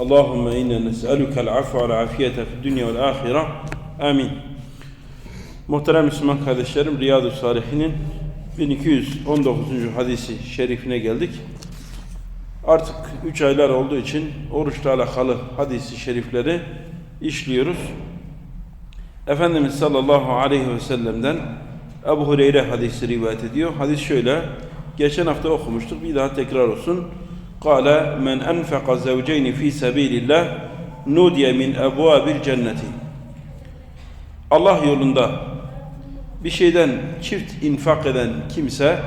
اللهم إنا نسألك العفو والعافية في الدنيا والآخرة آمين Muhterem Müslüman kardeşlerim Riyadu Salihin'in 1219. hadisi şerifine geldik. Artık 3 aylar olduğu için oruçla alakalı hadisi şerifleri işliyoruz. Efendimiz sallallahu aleyhi ve sellem'den Ebu Hureyre hadisi rivayet ediyor. Hadis şöyle. Geçen hafta okumuştuk. Bir daha tekrar olsun. Kale men enfeka zevceyni fi sebilillah nudiye min ebvabil cenneti. Allah yolunda bir şeyden çift infak eden kimse,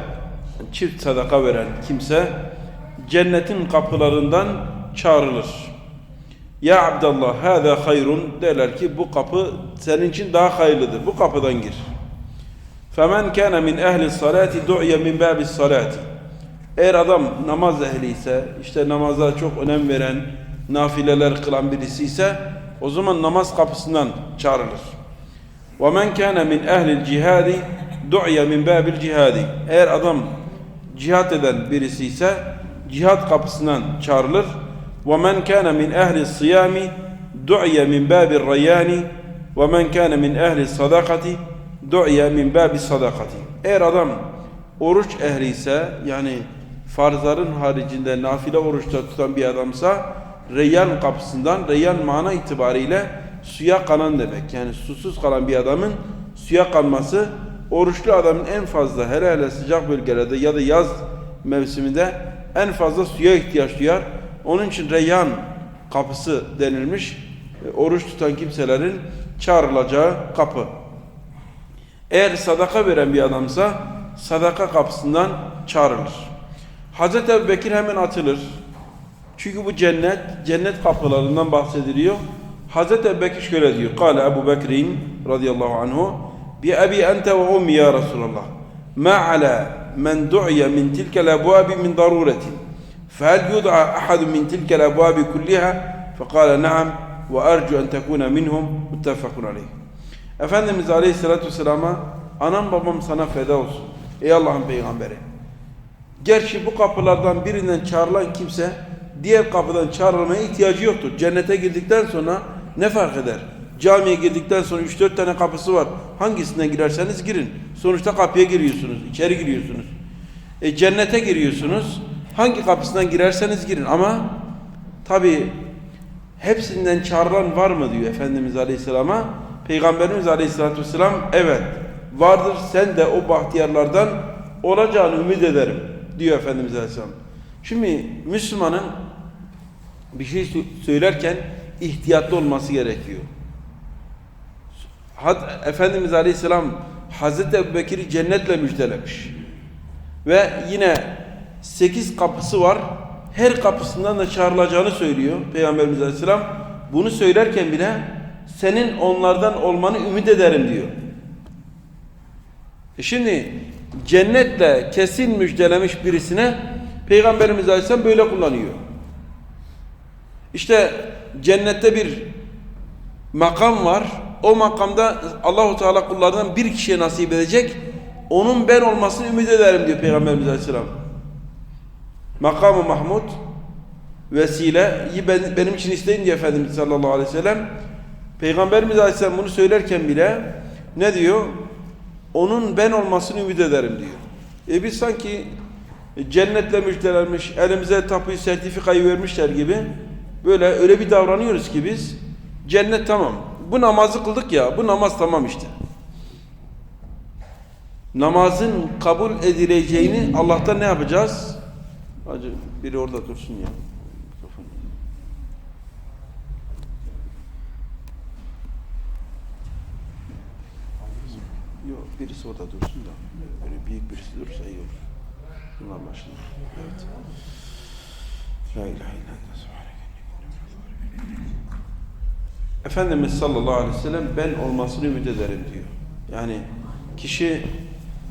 çift sadaka veren kimse cennetin kapılarından çağrılır. Ya Abdallah hâzâ hayrun derler ki bu kapı senin için daha hayırlıdır. Bu kapıdan gir. فَمَنْ كَانَ مِنْ اَهْلِ الصَّلَاةِ دُعْيَ مِنْ بَابِ الصَّلَاةِ Eğer adam namaz ehli ise, işte namaza çok önem veren, nafileler kılan birisi ise o zaman namaz kapısından çağrılır. وَمَنْ كَانَ مِنْ اَهْلِ الْجِهَادِ دُعْيَ مِنْ بَابِ الْجِهَادِ Eğer adam cihat eden birisi ise cihat kapısından çağrılır. وَمَنْ كَانَ مِنْ اَهْلِ الصِّيَامِ دُعْيَ مِنْ بَابِ الرَّيَّانِ وَمَنْ كَانَ مِنْ اَهْلِ الصَّدَقَةِ دُعْيَ مِنْ بَابِ الصَّدَقَةِ Eğer adam oruç ehli ise yani farzların haricinde nafile oruçta tutan bir adamsa Reyyan kapısından, Reyyan mana itibariyle suya kanan demek. Yani susuz kalan bir adamın suya kanması oruçlu adamın en fazla hele hele sıcak bölgelerde ya da yaz mevsiminde en fazla suya ihtiyaç duyar. Onun için Reyyan kapısı denilmiş. E, Oruç tutan kimselerin çağrılacağı kapı. Eğer sadaka veren bir adamsa sadaka kapısından çağrılır. Hazreti Ebu Bekir hemen atılır. Çünkü bu cennet, cennet kapılarından bahsediliyor. Hazreti Ebu Bekir şöyle diyor. Kale Ebu Bekir'in radıyallahu anhu bi ebi ente ve ummi ya Resulallah ma ala men du'ya min tilkel ebvabi min daruretin فهل يدعى أحد من تلك الأبواب كلها فقال نعم وأرجو أن تكون منهم متفق عليه Efendimiz Aleyhisselatü Vesselam'a anam babam sana feda olsun. Ey Allah'ın peygamberi. Gerçi bu kapılardan birinden çağrılan kimse diğer kapıdan çağrılmaya ihtiyacı yoktur. Cennete girdikten sonra ne fark eder? Camiye girdikten sonra 3-4 tane kapısı var. Hangisinden girerseniz girin. Sonuçta kapıya giriyorsunuz, içeri giriyorsunuz. E, cennete giriyorsunuz. Hangi kapısından girerseniz girin ama tabi hepsinden çağrılan var mı diyor Efendimiz Aleyhisselam'a. Peygamberimiz Aleyhisselatü Vesselam evet vardır sen de o bahtiyarlardan olacağını ümit ederim diyor Efendimiz Aleyhisselam. Şimdi Müslümanın bir şey söylerken ihtiyatlı olması gerekiyor. Had, Efendimiz Aleyhisselam Hazreti Ebu Bekir'i cennetle müjdelemiş. Ve yine sekiz kapısı var. Her kapısından da çağrılacağını söylüyor Peygamberimiz Aleyhisselam. Bunu söylerken bile senin onlardan olmanı ümit ederim diyor. E şimdi cennetle kesin müjdelemiş birisine Peygamberimiz Aleyhisselam böyle kullanıyor. İşte cennette bir makam var. O makamda Allahu Teala kullarından bir kişiye nasip edecek. Onun ben olmasını ümit ederim diyor Peygamberimiz Aleyhisselam. Makamı Mahmud vesileyi ben, benim için isteyin diye Efendimiz sallallahu aleyhi ve sellem Peygamberimiz Aleyhisselam bunu söylerken bile ne diyor? Onun ben olmasını ümit ederim diyor. E biz sanki cennetle müjdelenmiş, elimize tapuyu, sertifikayı vermişler gibi böyle öyle bir davranıyoruz ki biz cennet tamam. Bu namazı kıldık ya, bu namaz tamam işte. Namazın kabul edileceğini Allah'tan ne yapacağız? Hacı biri orada dursun ya. Yok birisi orada dursun da. Böyle büyük birisi durursa iyi olur. Bunlar başında. Evet. La ilahe illallah. Efendimiz sallallahu aleyhi ve sellem ben olmasını ümit ederim diyor. Yani kişi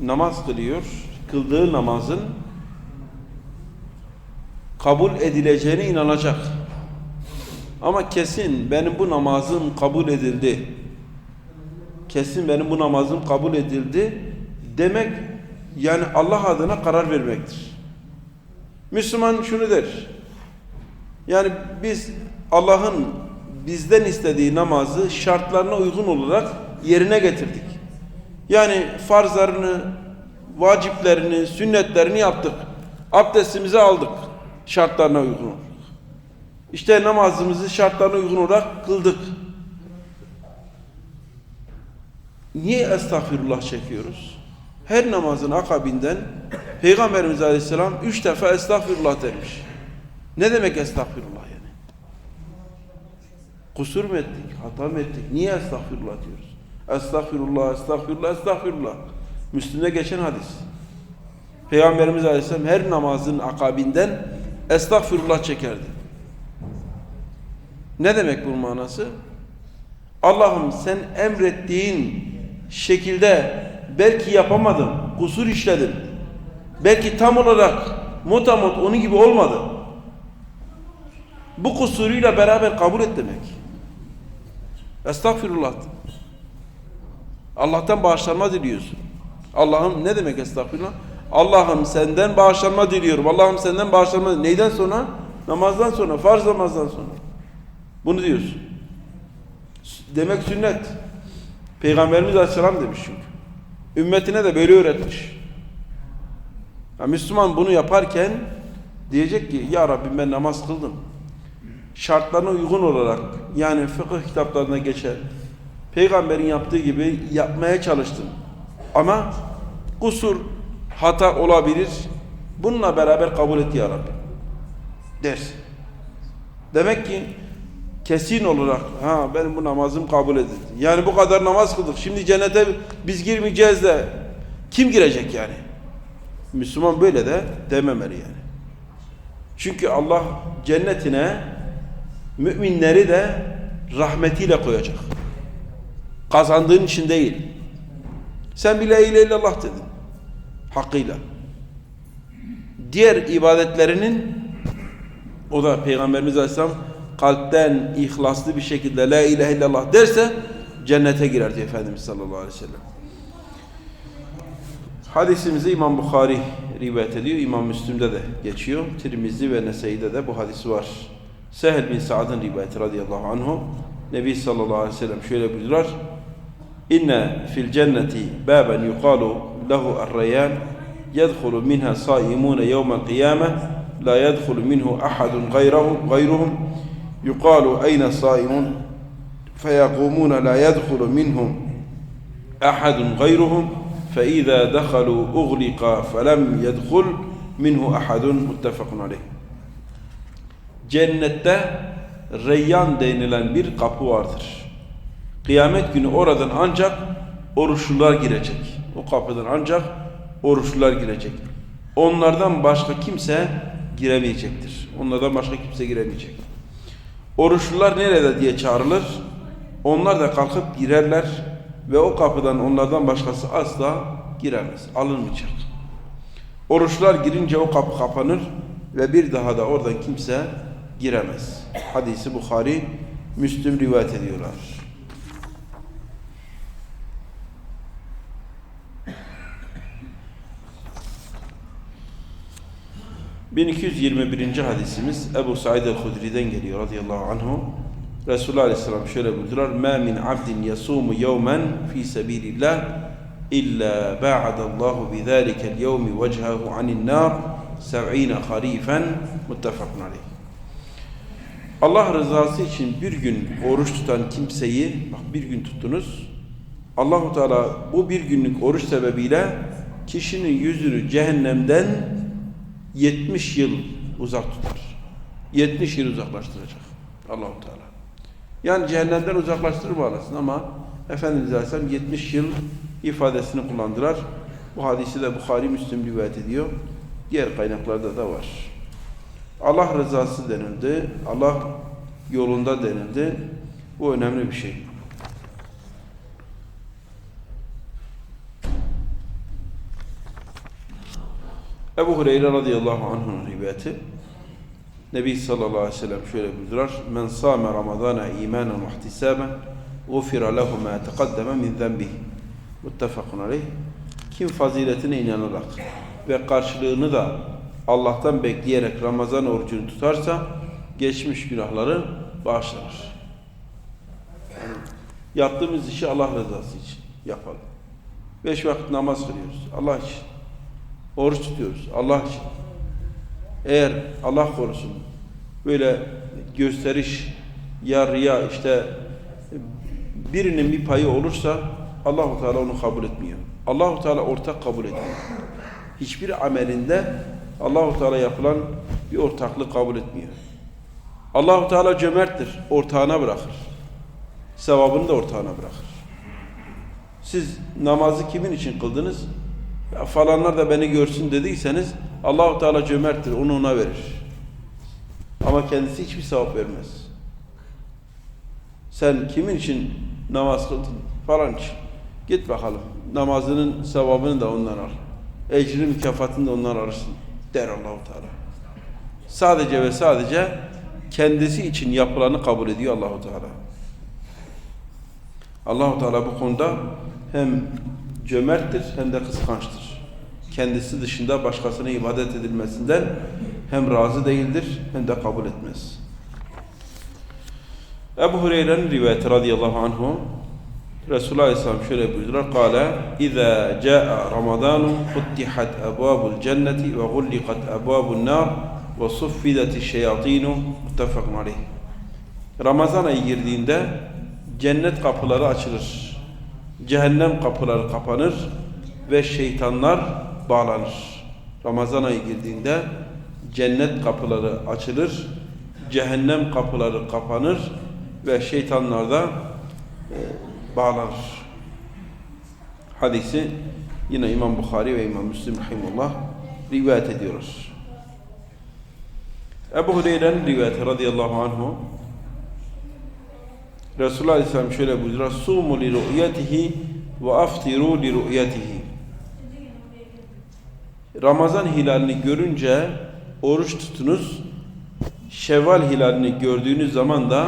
namaz kılıyor, kıldığı namazın kabul edileceğine inanacak. Ama kesin benim bu namazım kabul edildi. Kesin benim bu namazım kabul edildi demek yani Allah adına karar vermektir. Müslüman şunu der. Yani biz Allah'ın bizden istediği namazı şartlarına uygun olarak yerine getirdik. Yani farzlarını, vaciplerini, sünnetlerini yaptık. Abdestimizi aldık şartlarına uygun olarak. İşte namazımızı şartlarına uygun olarak kıldık. Niye estağfirullah çekiyoruz? Her namazın akabinden Peygamberimiz Aleyhisselam üç defa estağfirullah dermiş. Ne demek estağfirullah yani? Kusur mu ettik, hata mı ettik? Niye estağfirullah diyoruz? Estağfirullah, estağfirullah, estağfirullah. Müslüm'de geçen hadis. Peygamberimiz Aleyhisselam her namazın akabinden estağfirullah çekerdi. Ne demek bunun manası? Allah'ım sen emrettiğin şekilde belki yapamadım, kusur işledim. Belki tam olarak mutamot onun gibi olmadı. Bu kusuruyla beraber kabul et demek. Estağfirullah. Allah'tan bağışlanma diliyorsun. Allah'ım ne demek estağfirullah? Allah'ım senden bağışlanma diliyorum. Allah'ım senden bağışlanma Neyden sonra? Namazdan sonra, farz namazdan sonra. Bunu diyorsun. Demek sünnet. Peygamberimiz Aleyhisselam demiş çünkü. Ümmetine de böyle öğretmiş. Ya Müslüman bunu yaparken diyecek ki ya Rabbim ben namaz kıldım. Şartlarına uygun olarak yani fıkıh kitaplarına geçer. Peygamberin yaptığı gibi yapmaya çalıştım. Ama kusur, hata olabilir. Bununla beraber kabul et ya Rabbi. Dersin. Demek ki kesin olarak ha benim bu namazım kabul edildi. Yani bu kadar namaz kıldık. Şimdi cennete biz girmeyeceğiz de kim girecek yani? Müslüman böyle de dememeli yani. Çünkü Allah cennetine müminleri de rahmetiyle koyacak. Kazandığın için değil. Sen bile ile illallah dedin. Hakkıyla. Diğer ibadetlerinin o da Peygamberimiz Aleyhisselam kalpten ihlaslı bir şekilde la ilahe illallah derse cennete girer diyor Efendimiz sallallahu aleyhi ve sellem. Hadisimizi İmam Bukhari rivayet ediyor. İmam Müslim'de de geçiyor. Tirmizi ve Nesai'de de bu hadis var. Sehl bin Sa'd'ın rivayeti radıyallahu anhu. Nebi sallallahu aleyhi ve sellem şöyle buyuruyor. İnne fil cenneti baben yuqalu lehu er-reyyan yedhulu minha saimuna yevmel kıyame la yedhulu minhu ahadun gayruhum gayruhum yuqalu ayna saimun فيقومون لا يدخل منهم أحد غيرهم فإذا دخلوا أغلق فلم يدخل منه أحد متفق عليه Cennette Reyyan denilen bir kapı vardır. Kıyamet günü oradan ancak oruçlular girecek. O kapıdan ancak oruçlular girecek. Onlardan başka kimse giremeyecektir. Onlardan başka kimse giremeyecek. Oruçlular nerede diye çağrılır. Onlar da kalkıp girerler ve o kapıdan onlardan başkası asla giremez. Alınmayacak. Oruçlar girince o kapı kapanır ve bir daha da oradan kimse giremez. Hadisi Bukhari, Müslüm rivayet ediyorlar. ...1221. hadisimiz Ebu Said el-Hudri'den geliyor radıyallahu anhu. Resulullah Aleyhisselam şöyle buyuruyor. مَا مِنْ عَبْدٍ يَصُومُ يَوْمًا فِي سَب۪يلِ اللّٰهِ إِلَّا بَاعَدَ اللّٰهُ بِذَٰلِكَ الْيَوْمِ وَجْهَهُ عَنِ النَّارِ سَبْعِينَ خَر۪يفًا مُتَّفَقٌ عَلَيْهِ Allah rızası için bir gün oruç tutan kimseyi, bak bir gün tuttunuz, Allahu Teala bu bir günlük oruç sebebiyle kişinin yüzünü cehennemden 70 yıl uzak tutar. 70 yıl uzaklaştıracak Allahu Teala. Yani cehennemden uzaklaştırır manasın ama Efendimiz Aleyhisselam 70 yıl ifadesini kullandılar. Bu hadisi de Bukhari Müslim rivayet ediyor. Diğer kaynaklarda da var. Allah rızası denildi. Allah yolunda denildi. Bu önemli bir şey. Ebu Hureyre radıyallahu anh'ın rivayeti Nebi sallallahu aleyhi ve sellem şöyle buyuruyor. Men sâme ramadana imanen ve ihtisaben gufira lehu ma teqaddeme min zenbihi. Muttefakun aleyh. Kim faziletine inanarak ve karşılığını da Allah'tan bekleyerek Ramazan orucunu tutarsa geçmiş günahları bağışlanır. Yani yaptığımız işi Allah rızası için yapalım. Beş vakit namaz kılıyoruz. Allah için. Oruç tutuyoruz. Allah için. Eğer Allah korusun böyle gösteriş, ya riya işte birinin bir payı olursa Allahu Teala onu kabul etmiyor. Allahu Teala ortak kabul etmiyor. Hiçbir amelinde Allahu Teala yapılan bir ortaklık kabul etmiyor. Allahu Teala cömerttir. Ortağına bırakır. Sevabını da ortağına bırakır. Siz namazı kimin için kıldınız? Ya falanlar da beni görsün dediyseniz Allahu Teala cömerttir. Onu ona verir. Ama kendisi hiçbir sevap vermez. Sen kimin için namaz kıldın? Falan için. Git bakalım. Namazının sevabını da ondan al. Ecrini mükafatını da ondan alırsın. Der Allahu Teala. Sadece ve sadece kendisi için yapılanı kabul ediyor Allahu Teala. Allahu Teala bu konuda hem cömerttir hem de kıskançtır. Kendisi dışında başkasına ibadet edilmesinden hem razı değildir hem de kabul etmez. Ebu Hureyre'nin rivayeti radıyallahu anhu Resulullah Aleyhisselam şöyle buyurdular. Kale İzâ câ'a Ramazanu futtihat ebâbul cenneti ve gullikat ebâbun nar ve suffideti şeyatînu muttefakun aleyh. Ramazan ayı girdiğinde cennet kapıları açılır. Cehennem kapıları kapanır ve şeytanlar bağlanır. Ramazan ayı girdiğinde cennet kapıları açılır, cehennem kapıları kapanır ve şeytanlar da e, bağlanır. Hadisi yine İmam Bukhari ve İmam Müslim rahimullah rivayet ediyoruz. Ebu Hureyre'nin rivayeti radıyallahu anhu Resulullah Aleyhisselam şöyle buyuruyor. Sumu li ru'yetihi ve aftiru li ru'yetihi. Ramazan hilalini görünce oruç tutunuz. Şevval hilalini gördüğünüz zaman da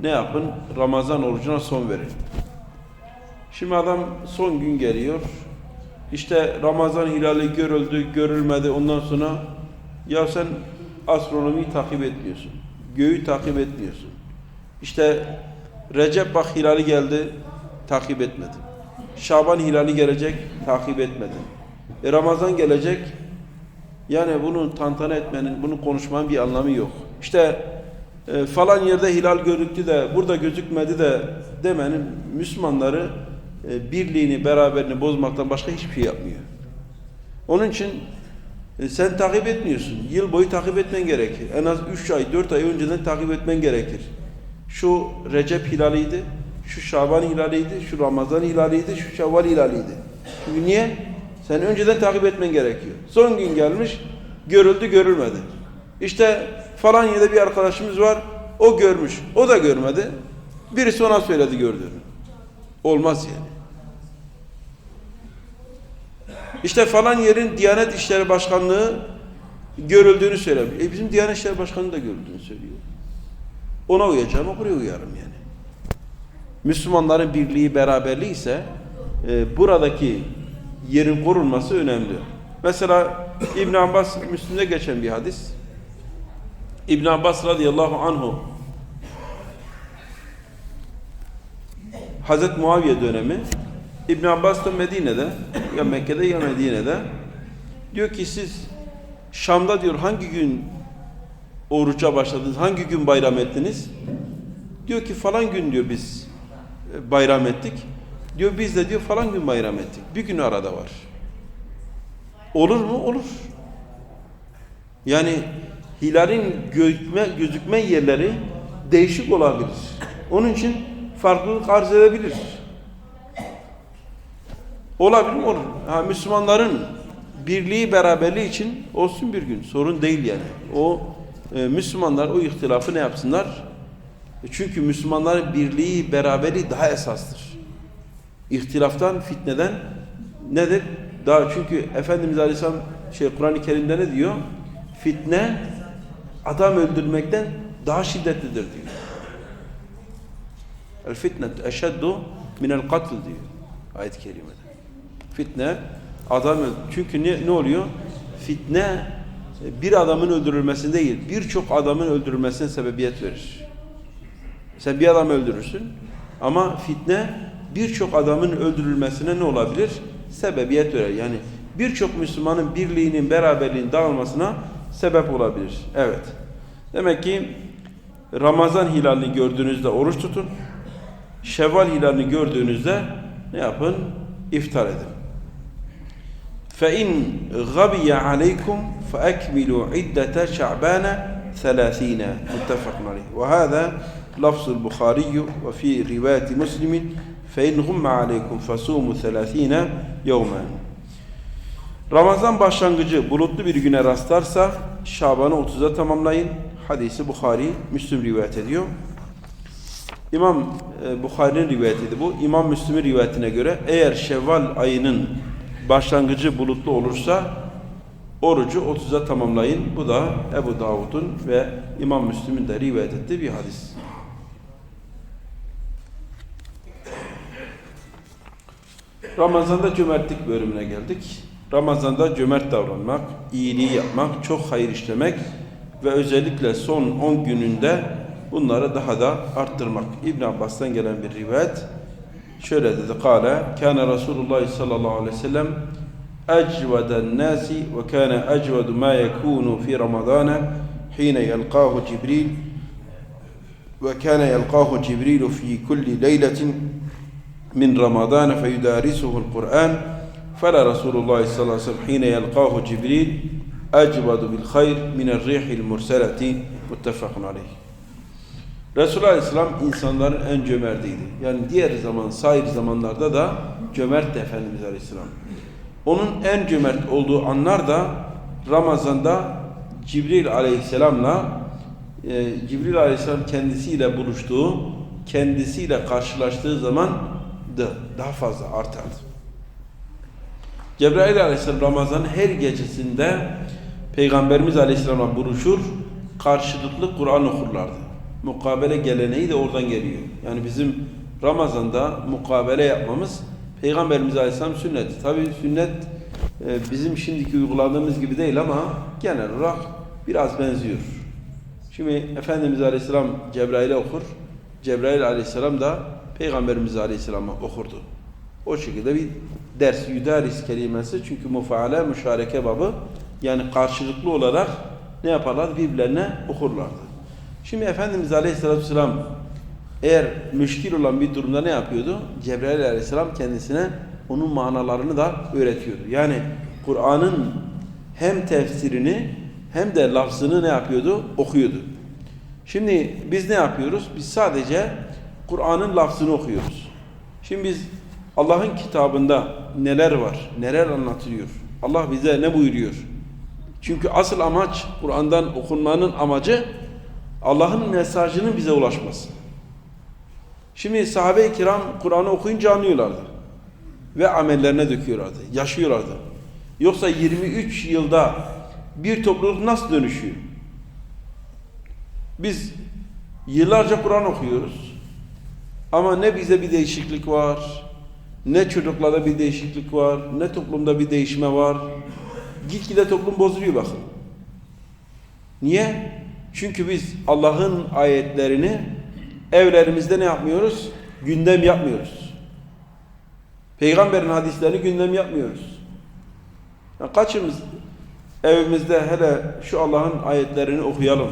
ne yapın? Ramazan orucuna son verin. Şimdi adam son gün geliyor. İşte Ramazan hilali görüldü, görülmedi. Ondan sonra ya sen astronomiyi takip etmiyorsun. Göğü takip etmiyorsun. İşte Recep bak hilali geldi, takip etmedin. Şaban hilali gelecek, takip etmedin. E Ramazan gelecek, yani bunu tantana etmenin, bunu konuşmanın bir anlamı yok. İşte e, falan yerde hilal gözüktü de burada gözükmedi de demenin Müslümanları e, birliğini, beraberini bozmaktan başka hiçbir şey yapmıyor. Onun için e, sen takip etmiyorsun. Yıl boyu takip etmen gerekir. En az 3 ay, 4 ay önceden takip etmen gerekir. Şu Recep hilaliydi, şu Şaban hilaliydi, şu Ramazan hilaliydi, şu Şevval hilaliydi. Çünkü niye? Sen önceden takip etmen gerekiyor. Son gün gelmiş, görüldü görülmedi. İşte falan yerde bir arkadaşımız var, o görmüş, o da görmedi. Birisi ona söyledi gördüğünü. Olmaz yani. İşte falan yerin Diyanet İşleri Başkanlığı görüldüğünü söylemiş. E bizim Diyanet İşleri Başkanı da görüldüğünü söylüyor. Ona uyacağım, buraya uyarım yani. Müslümanların birliği, beraberliği ise e, buradaki yerin korunması önemli. Mesela İbn Abbas Müslim'de geçen bir hadis. İbn Abbas radıyallahu anhu Hazreti Muaviye dönemi İbn Abbas da Medine'de ya Mekke'de ya Medine'de diyor ki siz Şam'da diyor hangi gün oruca başladınız? Hangi gün bayram ettiniz? Diyor ki falan gün diyor biz e, bayram ettik. Diyor biz de diyor falan gün bayram ettik. Bir gün arada var. Olur mu? Olur. Yani hilalin gözükme, gözükme yerleri değişik olabilir. Onun için farklılık arz edebilir. Olabilir mi? Olur. Ha, Müslümanların birliği, beraberliği için olsun bir gün. Sorun değil yani. O e, Müslümanlar o ihtilafı ne yapsınlar? E Çünkü Müslümanların birliği, beraberliği daha esastır. İhtilaftan, fitneden nedir? Daha çünkü Efendimiz Aleyhisselam şey Kur'an-ı Kerim'de ne diyor? Fitne adam öldürmekten daha şiddetlidir diyor. El fitne eşeddu minel katl diyor ayet-i kerimede. Fitne adam öl- çünkü ne, ne oluyor? Fitne bir adamın öldürülmesi değil, birçok adamın öldürülmesine sebebiyet verir. Sen bir adam öldürürsün ama fitne birçok adamın öldürülmesine ne olabilir? Sebebiyet verir. Yani birçok Müslümanın birliğinin, beraberliğinin dağılmasına sebep olabilir. Evet. Demek ki Ramazan hilalini gördüğünüzde oruç tutun. Şevval hilalini gördüğünüzde ne yapın? İftar edin. فَاِنْ غَبِيَ عَلَيْكُمْ فَاَكْمِلُوا عِدَّةَ شَعْبَانَ ثَلَاثِينَ متفق عليه وهذا لفظ البخاري وفي رواية مسلم فإن غم عليكم فصوموا ثلاثين يوما Ramazan başlangıcı bulutlu bir güne rastlarsa Şaban'ı 30'a tamamlayın. Hadisi Bukhari, Müslüm rivayet ediyor. İmam e, Bukhari'nin rivayetiydi bu. İmam Müslim'in rivayetine göre eğer Şevval ayının başlangıcı bulutlu olursa orucu 30'a tamamlayın. Bu da Ebu Davud'un ve İmam Müslim'in de rivayet ettiği bir hadis. Ramazan'da cömertlik bölümüne geldik. Ramazan'da cömert davranmak, iyiliği yapmak, çok hayır işlemek ve özellikle son 10 gününde bunları daha da arttırmak. İbn Abbas'tan gelen bir rivayet şöyle dedi. Kale, kana Resulullah sallallahu aleyhi ve sellem ecveden nasi ve kana ecvedu ma yekunu fi Ramazana hine yelqahu Cibril ve kana yelqahu Cibril fi kulli leyletin من رمضان فيدارسه القرآن فلا رسول الله صلى الله عليه وسلم حين يلقاه جبريل أجود بالخير من الريح المرسلة متفق عليه Resulullah Aleyhisselam insanların en cömertiydi. Yani diğer zaman, sair zamanlarda da cömertti Efendimiz Aleyhisselam. Onun en cömert olduğu anlar da Ramazan'da Cibril Aleyhisselam'la e, Cibril Aleyhisselam kendisiyle buluştuğu, kendisiyle karşılaştığı zaman da daha fazla artardı. Cebrail Aleyhisselam Ramazan'ın her gecesinde Peygamberimiz Aleyhisselam'la buluşur, karşılıklı Kur'an okurlardı. Mukabele geleneği de oradan geliyor. Yani bizim Ramazan'da mukabele yapmamız Peygamberimiz Aleyhisselam sünneti. Tabi sünnet e, bizim şimdiki uyguladığımız gibi değil ama genel olarak biraz benziyor. Şimdi Efendimiz Aleyhisselam Cebrail'e okur. Cebrail Aleyhisselam da Peygamberimiz Aleyhisselam'a okurdu. O şekilde bir ders, yüdaris kelimesi çünkü mufaale, müşareke babı yani karşılıklı olarak ne yaparlar? Birbirlerine okurlardı. Şimdi Efendimiz Aleyhisselatü Vesselam eğer müşkil olan bir durumda ne yapıyordu? Cebrail Aleyhisselam kendisine onun manalarını da öğretiyordu. Yani Kur'an'ın hem tefsirini hem de lafzını ne yapıyordu? Okuyordu. Şimdi biz ne yapıyoruz? Biz sadece Kur'an'ın lafzını okuyoruz. Şimdi biz Allah'ın kitabında neler var, neler anlatılıyor, Allah bize ne buyuruyor? Çünkü asıl amaç Kur'an'dan okunmanın amacı Allah'ın mesajının bize ulaşması. Şimdi sahabe-i kiram Kur'an'ı okuyunca anlıyorlardı. Ve amellerine döküyorlardı, yaşıyorlardı. Yoksa 23 yılda bir topluluk nasıl dönüşüyor? Biz yıllarca Kur'an okuyoruz. Ama ne bize bir değişiklik var, ne çocuklarda bir değişiklik var, ne toplumda bir değişme var. Gitgide toplum bozuluyor bakın. Niye? Çünkü biz Allah'ın ayetlerini evlerimizde ne yapmıyoruz? Gündem yapmıyoruz. Peygamberin hadislerini gündem yapmıyoruz. Ya kaçımız evimizde hele şu Allah'ın ayetlerini okuyalım.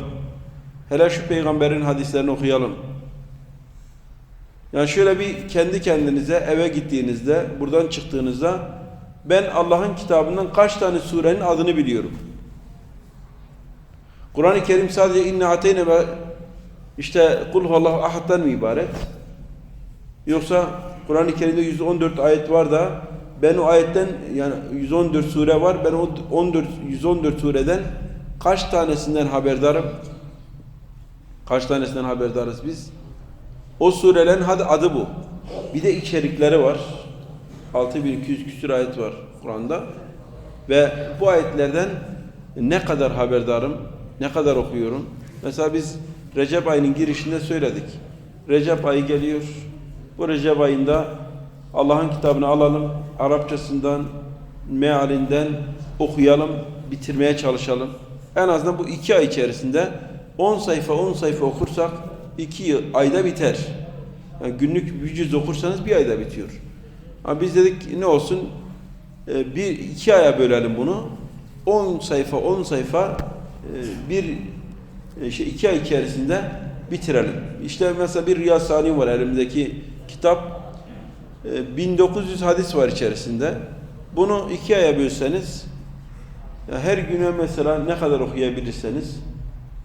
Hele şu peygamberin hadislerini okuyalım. Yani şöyle bir kendi kendinize eve gittiğinizde, buradan çıktığınızda ben Allah'ın kitabından kaç tane surenin adını biliyorum. Kur'an-ı Kerim sadece inne ateyne ve işte kul huvallahu ahad'dan mı ibaret? Yoksa Kur'an-ı Kerim'de 114 ayet var da ben o ayetten yani 114 sure var. Ben o 14 114 sureden kaç tanesinden haberdarım? Kaç tanesinden haberdarız biz? O surelerin hadi adı bu. Bir de içerikleri var. 6200 küsur ayet var Kur'an'da. Ve bu ayetlerden ne kadar haberdarım, ne kadar okuyorum. Mesela biz Recep ayının girişinde söyledik. Recep ayı geliyor. Bu Recep ayında Allah'ın kitabını alalım. Arapçasından, mealinden okuyalım, bitirmeye çalışalım. En azından bu iki ay içerisinde 10 sayfa 10 sayfa okursak iki ayda biter. Yani günlük bir cüz okursanız bir ayda bitiyor. Ama biz dedik ne olsun e, bir iki aya bölelim bunu. 10 sayfa 10 sayfa bir e, şey iki ay içerisinde bitirelim. İşte mesela bir Riyaz Salim var elimdeki kitap. E, 1900 hadis var içerisinde. Bunu iki aya bölseniz her güne mesela ne kadar okuyabilirseniz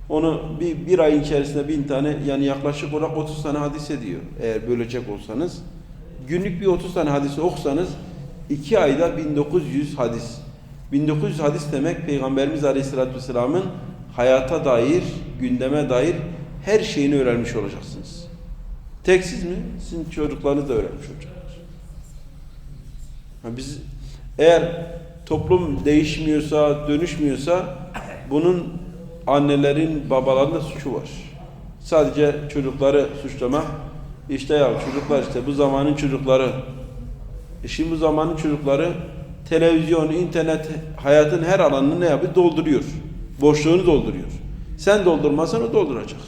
onu bir, bir ay içerisinde bin tane yani yaklaşık olarak 30 tane hadis ediyor. Eğer bölecek olsanız. Günlük bir 30 tane hadis okusanız iki ayda 1900 hadis. 1900 hadis demek Peygamberimiz Aleyhisselatü Vesselam'ın hayata dair, gündeme dair her şeyini öğrenmiş olacaksınız. Tek siz mi? Sizin çocuklarınız da öğrenmiş olacaklar. Ha biz eğer toplum değişmiyorsa, dönüşmüyorsa bunun annelerin, babaların da suçu var. Sadece çocukları suçlamak, işte ya çocuklar işte bu zamanın çocukları, e şimdi bu zamanın çocukları televizyon, internet, hayatın her alanını ne yapıyor? Dolduruyor. Boşluğunu dolduruyor. Sen doldurmazsan o dolduracak.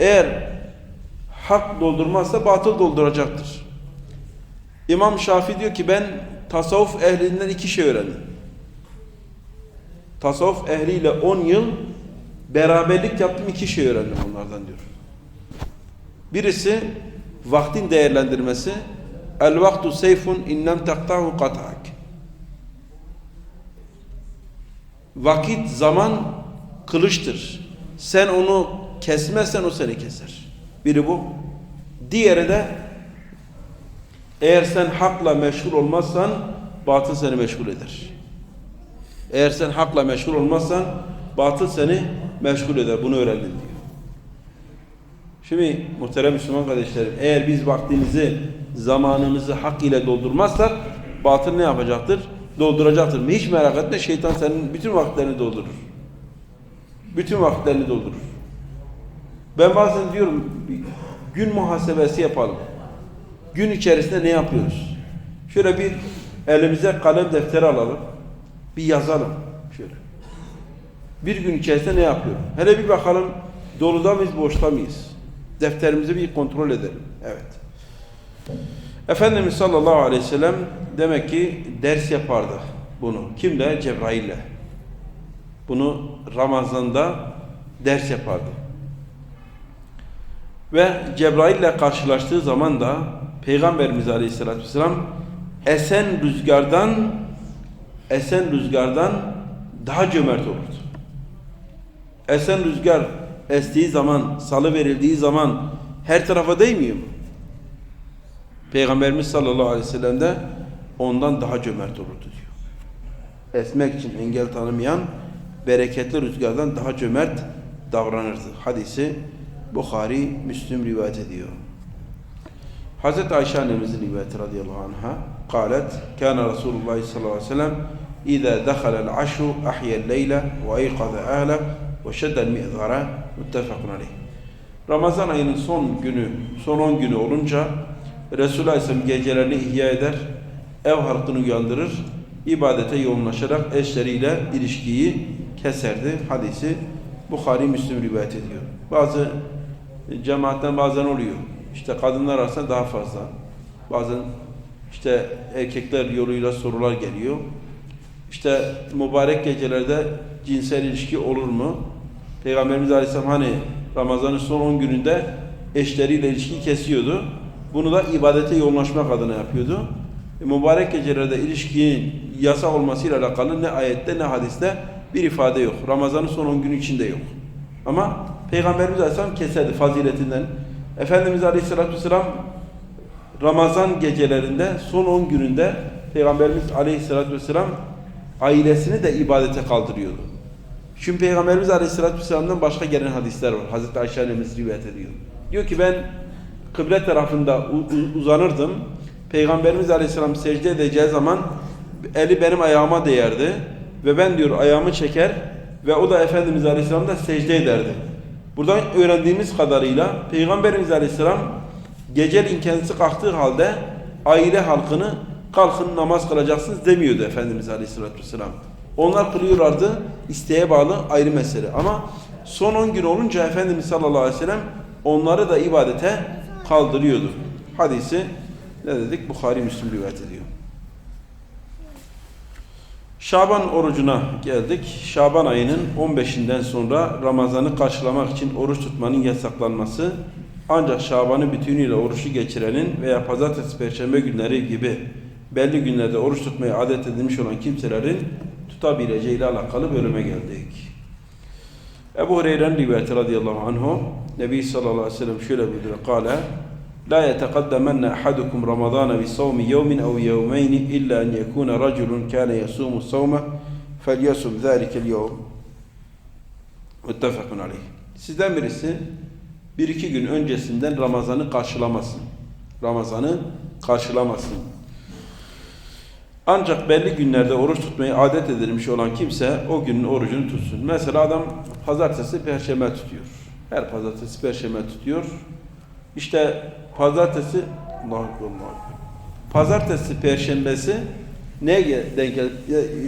Eğer hak doldurmazsa batıl dolduracaktır. İmam Şafii diyor ki ben tasavvuf ehlinden iki şey öğrendim. Tasavvuf ehliyle 10 yıl beraberlik yaptım iki şey öğrendim onlardan diyor. Birisi vaktin değerlendirmesi. El vaktu seyfun innem taktahu kat'ak. Vakit zaman kılıçtır. Sen onu kesmezsen o seni keser. Biri bu. Diğeri de eğer sen hakla meşgul olmazsan batıl seni meşgul eder. Eğer sen hakla meşgul olmazsan batıl seni meşgul eder. Bunu öğrendin diyor. Şimdi muhterem Müslüman kardeşlerim eğer biz vaktimizi zamanımızı hak ile doldurmazsak batıl ne yapacaktır? Dolduracaktır. Hiç merak etme şeytan senin bütün vakitlerini doldurur. Bütün vakitlerini doldurur. Ben bazen diyorum gün muhasebesi yapalım. Gün içerisinde ne yapıyoruz? Şöyle bir elimize kalem defteri alalım. Bir yazalım. Şöyle. Bir gün içerisinde ne yapıyorum? Hele bir bakalım doluda mıyız, boşta mıyız? Defterimizi bir kontrol edelim. Evet. Efendimiz sallallahu aleyhi ve sellem demek ki ders yapardı bunu. Kimle? Cebrail'le. Bunu Ramazan'da ders yapardı. Ve Cebrail'le karşılaştığı zaman da Peygamberimiz Aleyhisselatü Vesselam esen rüzgardan esen rüzgardan daha cömert olurdu. Esen rüzgar estiği zaman, salı verildiği zaman her tarafa değmiyor mu? Peygamberimiz sallallahu aleyhi ve sellem de ondan daha cömert olurdu diyor. Esmek için engel tanımayan bereketli rüzgardan daha cömert davranırdı. Hadisi Bukhari, Müslüm rivayet ediyor. Hazreti Ayşe annemizin rivayeti radıyallahu anha قالت كان رسول الله صلى الله عليه وسلم إذا دخل العشر أحيا الليل وأيقظ أهله وشد المئذر متفق عليه Ramazan ayının son günü, son 10 günü olunca Resulullah Aleyhisselam gecelerini ihya eder, ev halkını uyandırır, ibadete yoğunlaşarak eşleriyle ilişkiyi keserdi. Hadisi Bukhari Müslim rivayet ediyor. Bazı cemaatten bazen oluyor. İşte kadınlar arasında daha fazla. Bazen işte erkekler yoluyla sorular geliyor. İşte mübarek gecelerde cinsel ilişki olur mu? Peygamberimiz Aleyhisselam hani Ramazan'ın son 10 gününde eşleriyle ilişki kesiyordu. Bunu da ibadete yoğunlaşmak adına yapıyordu. E, mübarek gecelerde ilişkinin yasa olmasıyla alakalı ne ayette ne hadiste bir ifade yok. Ramazan'ın son 10 günü içinde yok. Ama Peygamberimiz Aleyhisselam keserdi faziletinden. Efendimiz Aleyhisselatü Vesselam Ramazan gecelerinde son 10 gününde Peygamberimiz Aleyhisselatü Vesselam ailesini de ibadete kaldırıyordu. Şimdi Peygamberimiz Aleyhisselatü Vesselam'dan başka gelen hadisler var. Hazreti Ayşe annemiz rivayet ediyor. Diyor ki ben kıble tarafında uzanırdım. Peygamberimiz Aleyhisselam secde edeceği zaman eli benim ayağıma değerdi. Ve ben diyor ayağımı çeker ve o da Efendimiz Aleyhisselam da secde ederdi. Buradan öğrendiğimiz kadarıyla Peygamberimiz Aleyhisselam geceliğin kendisi kalktığı halde aile halkını kalkın namaz kılacaksınız demiyordu Efendimiz Aleyhisselatü Vesselam. Onlar kılıyorlardı isteğe bağlı ayrı mesele. Ama son 10 gün olunca Efendimiz sallallahu aleyhi ve sellem onları da ibadete kaldırıyordu. Hadisi ne dedik? Bukhari Müslim rivayet ediyor. Şaban orucuna geldik. Şaban ayının 15'inden sonra Ramazan'ı karşılamak için oruç tutmanın yasaklanması ancak Şaban'ı bütünüyle oruçlu geçirenin veya pazartesi, perşembe günleri gibi belli günlerde oruç tutmayı adet edilmiş olan kimselerin tutabileceği ile alakalı bölüme geldik. Ebu Hureyre'nin rivayeti radıyallahu anhu Nebi sallallahu aleyhi ve sellem şöyle buyuruyor. Kale La yetekaddemenna ahadukum Ramazana bi savmi yevmin ev yevmeyni illa en yekuna raculun kâne yasumu savme felyasum zâlikel yevm Muttefakun aleyh. Sizden birisi bir iki gün öncesinden Ramazan'ı karşılamasın. Ramazan'ı karşılamasın. Ancak belli günlerde oruç tutmayı adet edilmiş olan kimse o günün orucunu tutsun. Mesela adam pazartesi, perşembe tutuyor. Her pazartesi, perşembe tutuyor. İşte pazartesi, Allah. Pazartesi, perşembesi neye denk gelir?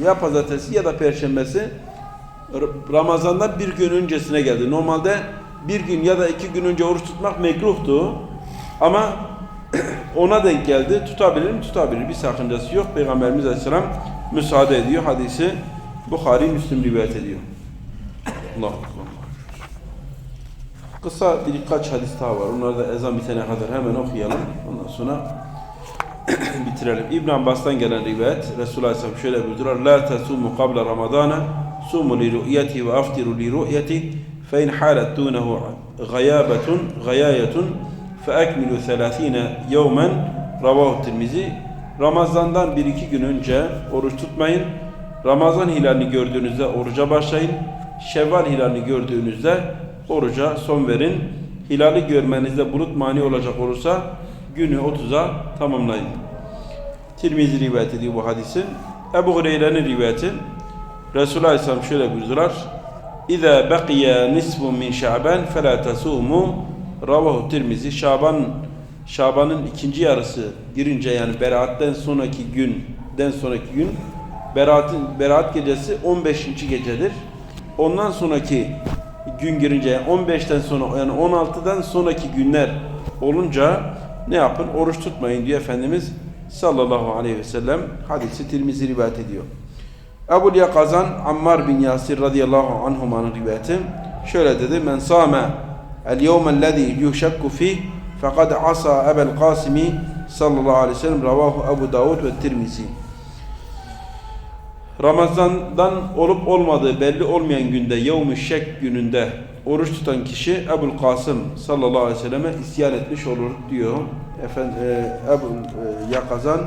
Ya- pazartesi ya da perşembesi Ramazan'dan bir gün öncesine geldi. Normalde bir gün ya da iki gün önce oruç tutmak mekruhtu. Ama ona denk geldi. Tutabilir mi? Tutabilir. Bir sakıncası yok. Peygamberimiz Aleyhisselam müsaade ediyor. Hadisi Bukhari Müslim rivayet ediyor. Allah. Kısa birkaç hadis daha var. Onları da ezan bitene kadar hemen okuyalım. Ondan sonra bitirelim. İbn Abbas'tan gelen rivayet Resulullah Aleyhisselam şöyle buyuruyor. La tasumu qabla Ramadana sumu li ru'yeti ve aftiru li ru'yeti fe in halet dunehu gayabetun gayayetun fe ekmilu 30 yevmen ravahu tirmizi Ramazan'dan bir iki gün önce oruç tutmayın. Ramazan hilalini gördüğünüzde oruca başlayın. Şevval hilalini gördüğünüzde oruca son verin. Hilali görmenizde bulut mani olacak olursa günü 30'a tamamlayın. Tirmizi rivayet ediyor bu hadisi. Ebu Hureyre'nin rivayeti. Resulullah Aleyhisselam şöyle buyurdular. İza baqiya nisfun min Şaban fela tasumu ravahu Tirmizi. Şaban Şaban'ın ikinci yarısı girince yani Berat'ten sonraki günden sonraki gün Berat'ın Berat gecesi 15. gecedir. Ondan sonraki gün girince yani 15'ten sonra yani 16'dan sonraki günler olunca ne yapın? Oruç tutmayın diyor Efendimiz sallallahu aleyhi ve sellem hadisi Tirmizi rivayet ediyor. Ebu Yakazan Ammar bin Yasir radıyallahu anhumanın rivayeti şöyle dedi. Men sâme el yevmellezî yushakku fih fekad asa ebel kasimi sallallahu aleyhi ve sellem ravahu Ebu Davud ve Tirmizi. Ramazan'dan olup olmadığı belli olmayan günde yevm-i şek gününde oruç tutan kişi Ebul Kasım sallallahu aleyhi ve selleme isyan etmiş olur diyor. Efendim, e, Ebu e, Yakazan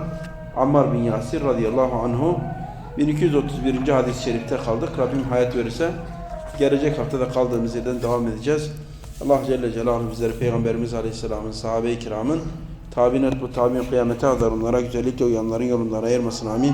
Ammar bin Yasir radıyallahu anhu 1231. hadis-i şerifte kaldık. Rabbim hayat verirse gelecek haftada kaldığımız yerden devam edeceğiz. Allah Celle Celaluhu bizleri Peygamberimiz Aleyhisselam'ın, sahabe-i kiramın, tabi'in bu tabi'in kıyamete kadar onlara güzellikle uyanların yolundan ayırmasın amin.